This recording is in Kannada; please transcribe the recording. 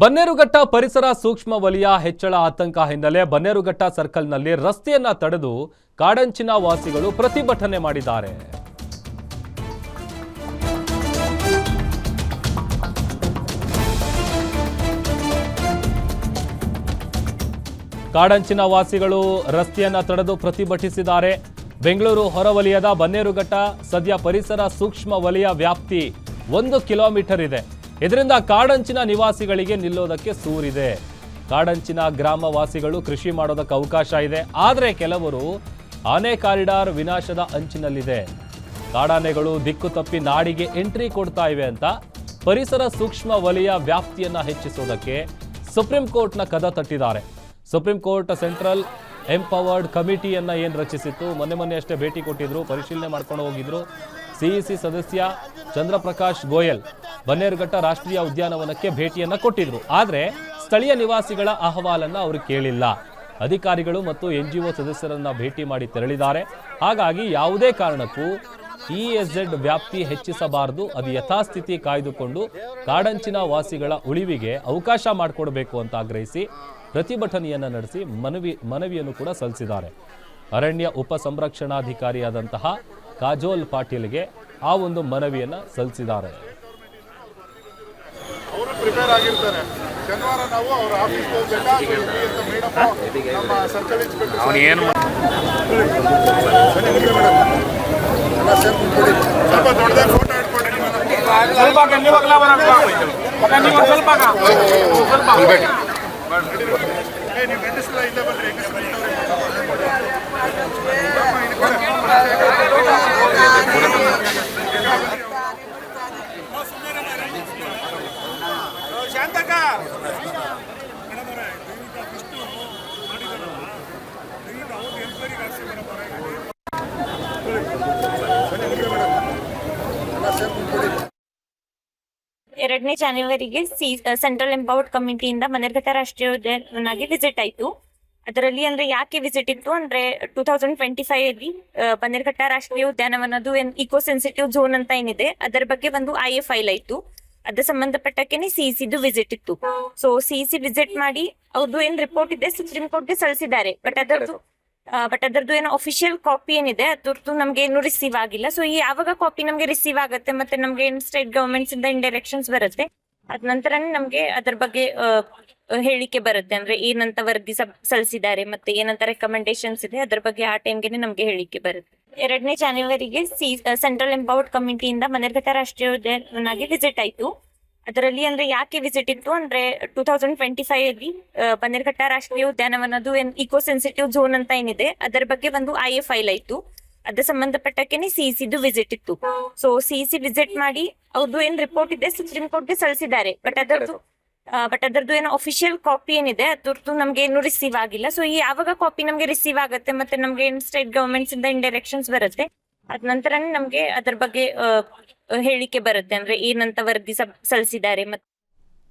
ಬನ್ನೇರುಘಟ್ಟ ಪರಿಸರ ಸೂಕ್ಷ್ಮ ವಲಯ ಹೆಚ್ಚಳ ಆತಂಕ ಹಿನ್ನೆಲೆ ಬನ್ನೇರುಘಟ್ಟ ಸರ್ಕಲ್ನಲ್ಲಿ ರಸ್ತೆಯನ್ನ ತಡೆದು ಕಾಡಂಚಿನ ವಾಸಿಗಳು ಪ್ರತಿಭಟನೆ ಮಾಡಿದ್ದಾರೆ. ಕಾಡಂಚಿನ ವಾಸಿಗಳು ರಸ್ತೆಯನ್ನ ತಡೆದು ಪ್ರತಿಭಟಿಸಿದ್ದಾರೆ. ಬೆಂಗಳೂರು ಹೊರವಲಯದ ಬನ್ನೇರುಘಟ್ಟ ಸದ್ಯ ಪರಿಸರ ಸೂಕ್ಷ್ಮ ವಲಯ ವ್ಯಾಪ್ತಿ ಒಂದು ಕಿಲೋಮೀಟರ್ ಇದೆ. ಇದರಿಂದ ಕಾಡಂಚಿನ ನಿವಾಸಿಗಳಿಗೆ ನಿಲ್ಲೋದಕ್ಕೆ ಸೂರಿದೆ. ಕಾಡಂಚಿನ ಗ್ರಾಮವಾಸಿಗಳು ಕೃಷಿ ಮಾಡೋದಕ್ಕೆ ಅವಕಾಶ ಇದೆ. ಆದರೆ ಕೆಲವರು ಆನೆ ಕಾರಿಡಾರ್ ವಿನಾಶದ ಅಂಚಿನಲ್ಲಿದೆ. ಕಾಡಾನೆಗಳು ದಿಕ್ಕು ತಪ್ಪಿ ನಾಡಿಗೆ ಎಂಟ್ರಿ ಕೊಡ್ತಾ ಇವೆ ಅಂತ ಪರಿಸರ ಸೂಕ್ಷ್ಮ ವಲಯ ವ್ಯಾಪ್ತಿಯನ್ನ ಹೆಚ್ಚಿಸೋದಕ್ಕೆ ಸುಪ್ರೀಂ ಕೋರ್ಟ್ನ ಕದ ತಟ್ಟಿದ್ದಾರೆ. ಸುಪ್ರೀಂ ಕೋರ್ಟ್ ಸೆಂಟ್ರಲ್ ಎಂಪವರ್ಡ್ ಕಮಿಟಿಯನ್ನು ಏನು ರಚಿಸಿತ್ತು? ಮೊನ್ನೆ ಮೊನ್ನೆ ಅಷ್ಟೇ ಭೇಟಿ ಕೊಟ್ಟಿದ್ರು, ಪರಿಶೀಲನೆ ಮಾಡ್ಕೊಂಡು ಹೋಗಿದ್ರು. ಸಿಇಸಿ ಸದಸ್ಯ ಚಂದ್ರಪ್ರಕಾಶ್ ಗೋಯಲ್. ಬನ್ನೇರುಘಟ್ಟ ರಾಷ್ಟ್ರೀಯ ಉದ್ಯಾನವನಕ್ಕೆ ಭೇಟಿಯನ್ನ ಕೊಟ್ಟಿದ್ರು. ಆದ್ರೆ ಸ್ಥಳೀಯ ನಿವಾಸಿಗಳ ಅಹವಾಲನ್ನ ಅವರು ಕೇಳಿಲ್ಲ. ಅಧಿಕಾರಿಗಳು ಮತ್ತು ಎನ್ ಸದಸ್ಯರನ್ನ ಭೇಟಿ ಮಾಡಿ ತೆರಳಿದ್ದಾರೆ. ಹಾಗಾಗಿ ಯಾವುದೇ ಕಾರಣಕ್ಕೂ ಇಎಸ್ಝೆಡ್ ವ್ಯಾಪ್ತಿ ಹೆಚ್ಚಿಸಬಾರದು. ಅದು ಯಥಾಸ್ಥಿತಿ ಕಾಯ್ದುಕೊಂಡು ಕಾಡಂಚಿನ ವಾಸಿಗಳ ಉಳಿವಿಗೆ ಅವಕಾಶ ಮಾಡಿಕೊಡಬೇಕು ಅಂತ ಆಗ್ರಹಿಸಿ ಪ್ರತಿಭಟನೆಯನ್ನ ನಡೆಸಿ ಮನವಿ, ಮನವಿಯನ್ನು ಕೂಡ ಸಲ್ಲಿಸಿದ್ದಾರೆ. ಅರಣ್ಯ ಉಪ ಸಂರಕ್ಷಣಾಧಿಕಾರಿಯಾದಂತಹ ಕಾಜೋಲ್ ಪಾಟೀಲ್ಗೆ ಆ ಒಂದು ಮನವಿಯನ್ನು ಸಲ್ಲಿಸಿದ್ದಾರೆ. ಪ್ರಿಪೇರ್ ಆಗಿರ್ತಾರೆ. ಶನಿವಾರ ನಾವು ಅವ್ರ ಆಫೀಸ್ ಹೋಗ್ಬೇಕಾ ಅಂತ ಮೇಡಮ್ ನಮ್ಮ ಸರ್ಕಲ್ ಇನ್ಸ್ಪೆಕ್ಟರ್. ಸ್ವಲ್ಪ ದೊಡ್ಡದೇ ಫೋಟೋ ನಮ್ಮ ಸ್ವಲ್ಪ ನೀವು ಗಂಡಸಲ್ಲ ಇಲ್ಲೇ ಬಂದ್ರಿ ಹೆಂಗಸ್ರು ಶಾಂತಕ ಎರಡನೇ ಜಾನ್ವರಿಗೆ ಸಿ ಸೆಂಟ್ರಲ್ ಎಂಪವರ್ಡ್ ಕಮಿಟಿಯಿಂದ ಮನೆರ್ಘಟ್ಟ ರಾಷ್ಟ್ರೀಯ ಉದ್ಯಾನವನಾಗಿ ವಿಸಿಟ್ ಆಯ್ತು. ಅದರಲ್ಲಿ ಅಂದ್ರೆ ಯಾಕೆ ವಿಸಿಟ್ ಇತ್ತು ಅಂದ್ರೆ ಟೂ ತೌಸಂಡ್ ಟ್ವೆಂಟಿ ಫೈವ್ ಅಲ್ಲಿ ಬನ್ನೇರ್ಘಟ್ಟ ರಾಷ್ಟ್ರೀಯ ಉದ್ಯಾನವನದು ಇಕೋ ಸೆನ್ಸಿಟಿವ್ ಝೋನ್ ಅಂತ ಏನಿದೆ, ಅದರ ಬಗ್ಗೆ ಒಂದು ಐ ಎ ಫೈಲ್ ಆಯ್ತು. ಅದ್ರ ಸಿ ಸಿಇಸಿದು ವಿಸಿಟ್ ಇತ್ತು. ಸೊ ಸಿಇಸಿ ವಿಸಿಟ್ ಮಾಡಿ ಅವ್ರದ್ದು ಏನ್ ರಿಪೋರ್ಟ್ ಇದೆ ಸುಪ್ರೀಂ ಕೋರ್ಟ್ಗೆ ಸಲ್ಲಿಸಿದ್ದಾರೆ. ಬಟ್ ಅದರದ್ದು ಬಟ್ ಅದರದ್ದು ಏನೋ ಅಫಿಷಿಯಲ್ ಕಾಪಿ ಏನಿದೆ, ಅದ್ರದ್ದು ನಮ್ಗೆ ಏನು ರಿಸೀವ್ ಆಗಿಲ್ಲ. ಸೊ ಈ ಯಾವಾಗ ಕಾಪಿ ನಮ್ಗೆ ರಿಸೀವ್ ಆಗುತ್ತೆ ಮತ್ತೆ ನಮ್ಗೆ ಏನ್ ಸ್ಟೇಟ್ ಗವರ್ಮೆಂಟ್ಸ್ ಇಂದ ಇಂಡೈರೆಕ್ಷನ್ಸ್ ಬರುತ್ತೆ ಅದ ನಂತರ ನಮ್ಗೆ ಅದ್ರ ಬಗ್ಗೆ ಹೇಳಿಕೆ ಬರುತ್ತೆ. ಅಂದ್ರೆ ಏನಂತ ವರದಿ ಸಲ್ಲಿಸಿದ್ದಾರೆ ಮತ್ತೆ ಏನಂತ ರೆಕಮೆಂಡೇಶನ್ಸ್ ಇದೆ, ಅದ್ರ ಬಗ್ಗೆ ಆ ಟೈಮ್ಗೆ ನಮ್ಗೆ ಹೇಳಿಕೆ ಬರುತ್ತೆ. ಎರಡನೇ ಜಾನ್ವರಿಗೆ ಸಿ ಸೆಂಟ್ರಲ್ ಎಂಪವರ್ಡ್ ಕಮಿಟಿಯಿಂದ ಮನೆರ್ಘಟ್ಟ ರಾಷ್ಟ್ರೀಯ ಉದ್ಯಾನವನಾಗಿ ವಿಸಿಟ್ ಆಯ್ತು. ಅದರಲ್ಲಿ ಅಂದ್ರೆ ಯಾಕೆ ವಿಸಿಟ್ ಇತ್ತು ಅಂದ್ರೆ ಟೂ ತೌಸಂಡ್ ಟ್ವೆಂಟಿ ಫೈವ್ ಅಲ್ಲಿ ಬನ್ನೇರ್ಘಟ್ಟ ರಾಷ್ಟ್ರೀಯ ಉದ್ಯಾನವನದು ಏನ್ ಇಕೋ ಸೆನ್ಸಿಟಿವ್ ಝೋನ್ ಅಂತ ಏನಿದೆ, ಅದರ ಬಗ್ಗೆ ಒಂದು ಐ ಎ ಫೈಲ್ ಆಯ್ತು. ಅದ್ರ ಸಂಬಂಧಪಟ್ಟಕ್ಕೆ ಸಿಇಸಿದು ವಿಸಿಟ್ ಇತ್ತು. ಸೊ ಸಿಇಸಿ ವಿಸಿಟ್ ಮಾಡಿ ಅವ್ರದ್ದು ಏನ್ ರಿಪೋರ್ಟ್ ಇದೆ ಸುಪ್ರೀಂ ಕೋರ್ಟ್ಗೆ ಸಲ್ಲಿಸಿದ್ದಾರೆ. ಬಟ್ ಅದರದ್ದು ಬಟ್ ಅದರದ್ದು ಏನೋ ಅಫಿಷಿಯಲ್ ಕಾಪಿ ಏನಿದೆ, ಅದ್ರದ್ದು ನಮ್ಗೆ ಏನು ರಿಸೀವ್ ಆಗಿಲ್ಲ. ಸೊ ಈ ಯಾವಾಗ ಕಾಪಿ ನಮ್ಗೆ ರಿಸೀವ್ ಆಗುತ್ತೆ ಮತ್ತೆ ನಮ್ಗೆ ಏನ್ ಸ್ಟೇಟ್ ಗವರ್ಮೆಂಟ್ಸ್ ಇಂದ ಇಂಡೈರೆಕ್ಷನ್ಸ್ ಬರುತ್ತೆ, ಅದ ನಂತರ ನಮ್ಗೆ ಅದ್ರ ಬಗ್ಗೆ ಹೇಳಿಕೆ ಬರುತ್ತೆ. ಅಂದ್ರೆ ಏನಂತ ವರದಿ ಸಲ್ಲಿಸಿದ್ದಾರೆ. ಮತ್ತೆ